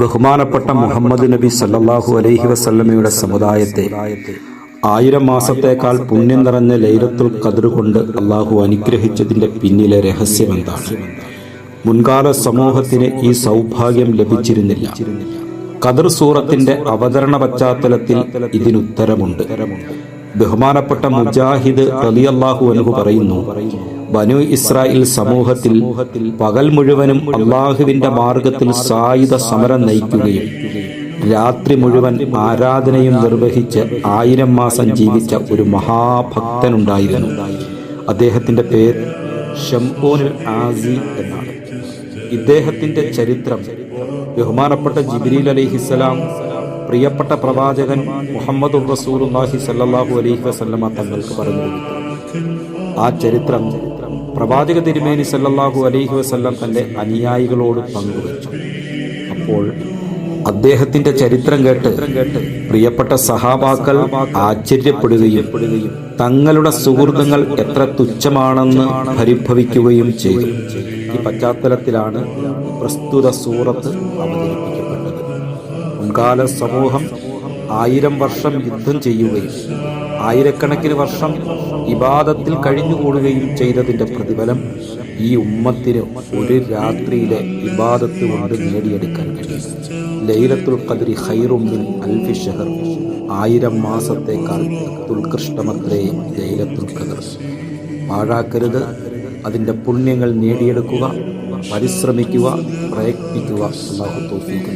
ബഹുമാനപ്പെട്ട മുഹമ്മദ് നബി സല്ലാഹു അലൈഹി വസല്ലമയുടെ സമുദായത്തെ ആയിരം മാസത്തേക്കാൾ പുണ്യം നിറഞ്ഞ ലൈലത്തുൽ കതിർ കൊണ്ട് അള്ളാഹു അനുഗ്രഹിച്ചതിന്റെ പിന്നിലെ രഹസ്യമെന്താണ് മുൻകാല സമൂഹത്തിന് ഈ സൗഭാഗ്യം ലഭിച്ചിരുന്നില്ല. കതിർ സൂറത്തിന്റെ അവതരണ പശ്ചാത്തലത്തിൽ ഇതിനുത്തരമുണ്ട്. ബഹുമാനപ്പെട്ട മുജാഹിദ് റലിയല്ലാഹു അനുഹു പറയുന്നു ബനു ഇസ്രായേൽ സമൂഹത്തിൽ പകൽ മുഴുവനും അള്ളാഹുവിന്റെ മാർഗത്തിൽ സായുധ സമരം നയിക്കുകയും രാത്രി മുഴുവൻ ആരാധനയും നിർവഹിച്ച് ആയിരം മാസം ജീവിച്ച ഒരു മഹാഭക്തനുണ്ടായിരുന്നു. അദ്ദേഹത്തിന്റെ പേര് ആസി എന്നാണ്. ഇദ്ദേഹത്തിന്റെ ചരിത്രം ബഹുമാനപ്പെട്ട ജിബ്രീൽ അലിഹിസ്സലാം പ്രിയപ്പെട്ട പ്രവാചകൻ മുഹമ്മദ് റസൂലുള്ളാഹി സല്ലല്ലാഹു അലൈഹി വസല്ലമ തങ്ങൾക്ക് പറഞ്ഞു കൊടുത്തു. ആ ചരിത്രം പ്രവാചക തിരുമേനി സല്ലല്ലാഹു അലൈഹി വസല്ലം തന്റെ അനുയായികളോട് പങ്കുവച്ചു. അപ്പോൾ അദ്ദേഹത്തിന്റെ ചരിത്രം കേട്ട് പ്രിയപ്പെട്ട സഹാബാക്കൾ ആശ്ചര്യപ്പെടുകയും തങ്ങളുടെ സുഹൃത്തുക്കൾ എത്ര തുച്ഛമാണെന്ന് പരിഭവിക്കുകയും ചെയ്തു. ഈ പശ്ചാത്തലത്തിലാണ് പ്രസ്തുത സൂറത്ത് അവതരിപ്പിക്കപ്പെട്ടത്. മുൻകാല സമൂഹം ആയിരം വർഷം യുദ്ധം ചെയ്യുകയും ആയിരക്കണക്കിന് വർഷം ഇബാദത്തിൽ കഴിഞ്ഞുകൂടുകയും ചെയ്തതിന്റെ പ്രതിഫലം ഈ ഉമ്മത്തിന് ഒരു രാത്രിയിലെ ഇബാദത്ത് കൊണ്ട് നേടിയെടുക്കാൻ കഴിയും. ലൈലത്തുൽ ഖദ്രി ഖൈറുമിൻ അൽഫി ഷഹർ. ആയിരം മാസത്തേക്കാൾ ഉത്കൃഷ്ടമത്രേ ലൈലത്തുൽ കദർ പാഴാക്കരുത്. അതിന്റെ പുണ്യങ്ങൾ നേടിയെടുക്കുക പരിശ്രമിക്കുക പ്രയത്നിക്കുക. അള്ളാഹു തോഫീക്ക്